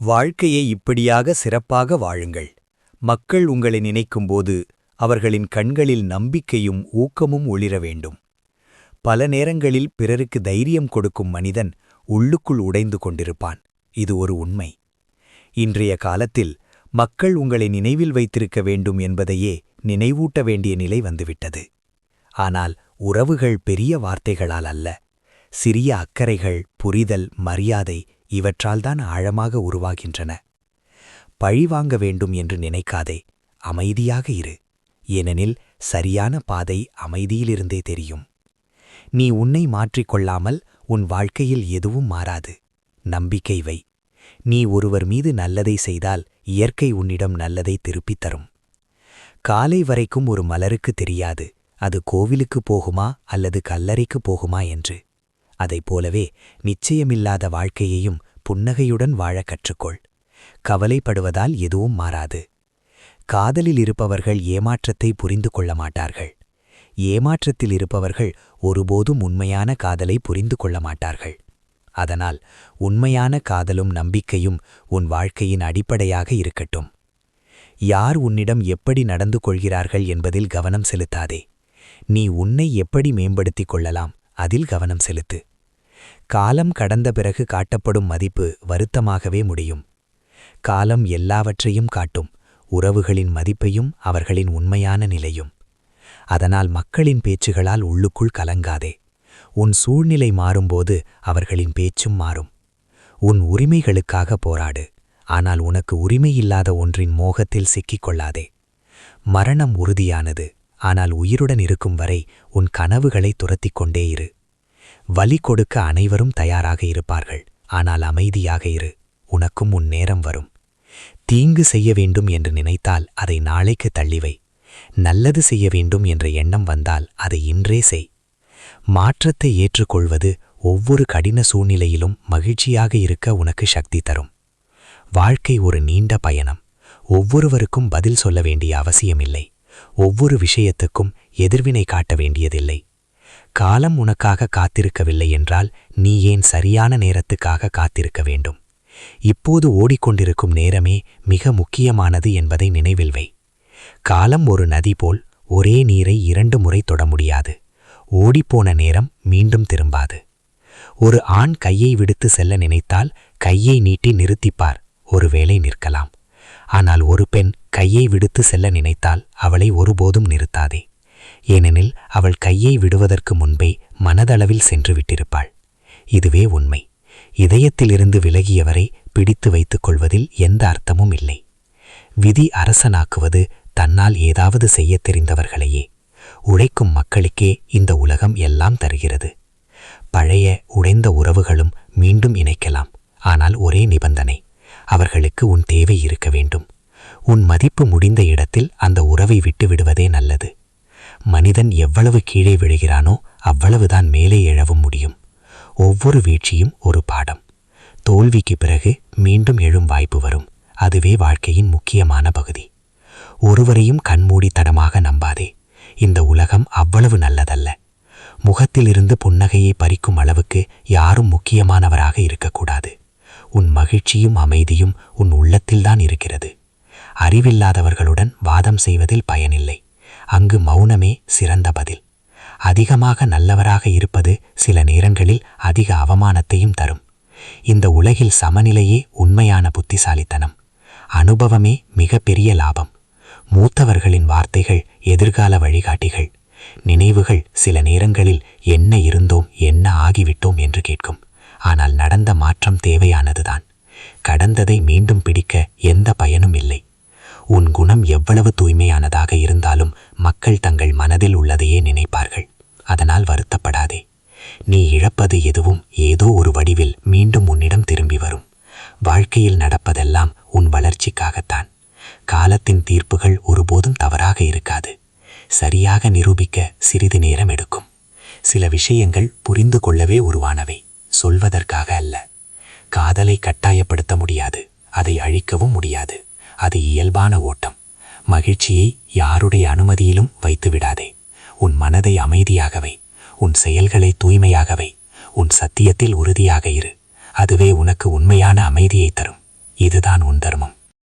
வாழ்க்கையை இப்படியாக சிறப்பாக வாழுங்கள். மக்கள் உங்களை நினைக்கும்போது அவர்களின் கண்களில் நம்பிக்கையும் ஊக்கமும் ஒளிர வேண்டும். பல நேரங்களில் பிறருக்கு தைரியம் கொடுக்கும் மனிதன் உள்ளுக்குள் உடைந்து கொண்டிருப்பான். இது ஒரு உண்மை. இன்றைய காலத்தில் மக்கள் உங்களை நினைவில் வைத்திருக்க வேண்டும் என்பதையே நினைவூட்ட வேண்டிய நிலை வந்துவிட்டது. ஆனால் உறவுகள் பெரிய வார்த்தைகளால் அல்ல. சிறிய அக்கறைகள் புரிதல் மரியாதை இவற்றால்தான் ஆழமாக உருவாகின்றன. பழிவாங்க வேண்டும் என்று நினைக்காதே அமைதியாக இரு. ஏனெனில் சரியான பாதை அமைதியிலிருந்தே தெரியும். நீ உன்னை மாற்றிக்கொள்ளாமல் உன் வாழ்க்கையில் எதுவும் மாறாது. நம்பிக்கை வை. நீ ஒருவர் மீது நல்லதை செய்தால் இயற்கை உன்னிடம் நல்லதை திருப்பித் தரும். காலை வரைக்கும் ஒரு மலருக்கு தெரியாது அது கோவிலுக்கு போகுமா அல்லது கல்லறைக்கு போகுமா என்று. அதைப் போலவே நிச்சயமில்லாத வாழ்க்கையையும் புன்னகையுடன் வாழ கற்றுக்கொள். கவலைப்படுவதால் எதுவும் மாறாது. காதலில் இருப்பவர்கள் ஏமாற்றத்தை புரிந்து கொள்ள மாட்டார்கள். ஏமாற்றத்தில் இருப்பவர்கள் ஒருபோதும் உண்மையான காதலை புரிந்து கொள்ள மாட்டார்கள். அதனால் உண்மையான காதலும் நம்பிக்கையும் உன் வாழ்க்கையின் அடிப்படையாக இருக்கட்டும். யார் உன்னிடம் எப்படி நடந்து கொள்கிறார்கள் என்பதில் கவனம் செலுத்தாதே. நீ உன்னை எப்படி மேம்படுத்திக் கொள்ளலாம்? அதில் கவனம் செலுத்து. காலம் கடந்த பிறகு காட்டப்படும் மதிப்பு வருத்தமாகவே முடியும். காலம் எல்லாவற்றையும் காட்டும் உறவுகளின் மதிப்பையும் அவர்களின் உண்மையான நிலையும். அதனால் மக்களின் பேச்சுகளால் உள்ளுக்குள் கலங்காதே. உன் சூழ்நிலை மாறும்போது அவர்களின் பேச்சும் மாறும். உன் உரிமைகளுக்காக போராடு ஆனால் உனக்கு உரிமையில்லாத ஒன்றின் மோகத்தில் சிக்கிக் கொள்ளாதே. மரணம் உறுதியானது. ஆனால் உயிருடன் இருக்கும் வரை உன் கனவுகளை துரத்திக் கொண்டே இரு. வலி கொடுக்க அனைவரும் தயாராக இருப்பார்கள். ஆனால் அமைதியாக இரு. உனக்கும் உன் நேரம் வரும். தீங்கு செய்ய வேண்டும் என்று நினைத்தால் அதை நாளைக்கு தள்ளிவை நல்லது செய்ய வேண்டும் என்ற எண்ணம் வந்தால் அதை இன்றே செய். மாற்றத்தை ஏற்றுக்கொள்வது ஒவ்வொரு கடின சூழ்நிலையிலும் மகிழ்ச்சியாக இருக்க உனக்கு சக்தி தரும். வாழ்க்கை ஒரு நீண்ட பயணம். ஒவ்வொருவருக்கும் பதில் சொல்ல வேண்டிய அவசியமில்லை. ஒவ்வொரு விஷயத்துக்கும் எதிர்வினை காட்ட வேண்டியதில்லை. காலம் உனக்காக காத்திருக்கவில்லை என்றால் நீ ஏன் சரியான நேரத்துக்காக காத்திருக்க வேண்டும்? இப்போது ஓடிக்கொண்டிருக்கும் நேரமே மிக முக்கியமானது என்பதை நினைவில் வை. காலம் ஒரு நதி போல் ஒரே நீரை இரண்டு முறை தொட முடியாது. ஓடிப்போன நேரம் மீண்டும் திரும்பாது. ஒரு ஆண் கையை விடுத்து செல்ல நினைத்தால் கையை நீட்டி நிறுத்திப்பார். ஒருவேளை நிற்கலாம். ஆனால் ஒரு பெண் கையை விடுத்து செல்ல நினைத்தால் அவளை ஒருபோதும் நிறுத்தாதே. ஏனெனில் அவள் கையை விடுவதற்கு முன்பே மனதளவில் சென்று விட்டிருப்பாள். இதுவே உண்மை. இதயத்திலிருந்து விலகியவரை பிடித்து வைத்துக் கொள்வதில் எந்த அர்த்தமும் இல்லை. விதி அரசனாக்குவது தன்னால் ஏதாவது செய்யத் தெரிந்தவர்களையே. உழைக்கும் மக்களுக்கே இந்த உலகம் எல்லாம் தருகிறது. பழைய உடைந்த உறவுகளும் மீண்டும் இணைக்கலாம். ஆனால் ஒரே நிபந்தனை. அவர்களுக்கு உன் தேவை இருக்க வேண்டும். உன் மதிப்பு முடிந்த இடத்தில் அந்த உறவை விட்டு விடுவதே நல்லது. மனிதன் எவ்வளவு கீழே விழுகிறானோ அவ்வளவுதான் மேலே எழவும் முடியும். ஒவ்வொரு வீழ்ச்சியும் ஒரு பாடம். தோல்விக்கு பிறகு மீண்டும் எழும் வாய்ப்பு வரும். அதுவே வாழ்க்கையின் முக்கியமான பகுதி. ஒருவரையும் கண்மூடித்தனமாக நம்பாதே. இந்த உலகம் அவ்வளவு நல்லதல்ல. முகத்திலிருந்து புன்னகையை பறிக்கும் அளவுக்கு யாரும் முக்கியமானவராக இருக்கக்கூடாது. உன் மகிழ்ச்சியும் அமைதியும் உன் உள்ளத்தில்தான் இருக்கிறது. அறிவில்லாதவர்களுடன் வாதம் செய்வதில் பயனில்லை. அங்கு மௌனமே சிறந்த பதில். அதிகமாக நல்லவராக இருப்பது சில நேரங்களில் அதிக அவமானத்தையும் தரும். இந்த உலகில் சமநிலையே உண்மையான புத்திசாலித்தனம். அனுபவமே மிகப்பெரிய லாபம். மூத்தவர்களின் வார்த்தைகள் எதிர்கால வழிகாட்டிகள். நினைவுகள் சில நேரங்களில் என்ன இருந்தோம் என்ன ஆகிவிட்டோம் என்று கேட்கும். ஆனால் நடந்த மாற்றம் தேவையானதுதான். கடந்ததை மீண்டும் பிடிக்க எந்த பயனும் இல்லை. உன் குணம் எவ்வளவு தூய்மையானதாக இருந்தாலும் மக்கள் தங்கள் மனதில் உள்ளதையே நினைப்பார்கள். அதனால் வருத்தப்படாதே. நீ இழப்பது எதுவும் ஏதோ ஒரு வடிவில் மீண்டும் உன்னிடம் திரும்பி வரும். வாழ்க்கையில் நடப்பதெல்லாம் உன் வளர்ச்சிக்காகத்தான். காலத்தின் தீர்ப்புகள் ஒருபோதும் தவறாக இருக்காது. சரியாக நிரூபிக்க சிறிது நேரம் எடுக்கும். சில விஷயங்கள் புரிந்து கொள்ளவே உருவானவை. சொல்வதற்காக அல்ல. காதலை கட்டாயப்படுத்த முடியாது. அதை அழிக்கவும் முடியாது. அது இயல்பான ஓட்டம். மகிழ்ச்சியை யாருடைய அனுமதியிலும் வைத்து விடாதே. உன் மனதை அமைதியாகவை உன் செயல்களை தூய்மையாகவை உன் சத்தியத்தில் உறுதியாக இரு. அதுவே உனக்கு உண்மையான அமைதியை தரும். இதுதான் உன் தர்மம்.